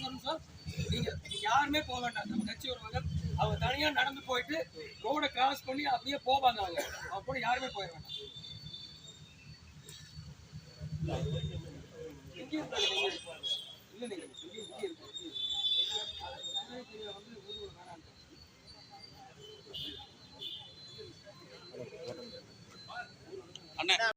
சொல்லணும் சார். யாருமே போக வேண்டாம். நம்ம கட்சி வருவாங்க. அவங்க தனியா நடந்து போயிட்டு ரோடை கிராஸ் பண்ணி அப்படியே போவாங்க அவங்க. அவங்க கூட யாருமே போயிட வேண்டாம். இல்லை நீங்கள்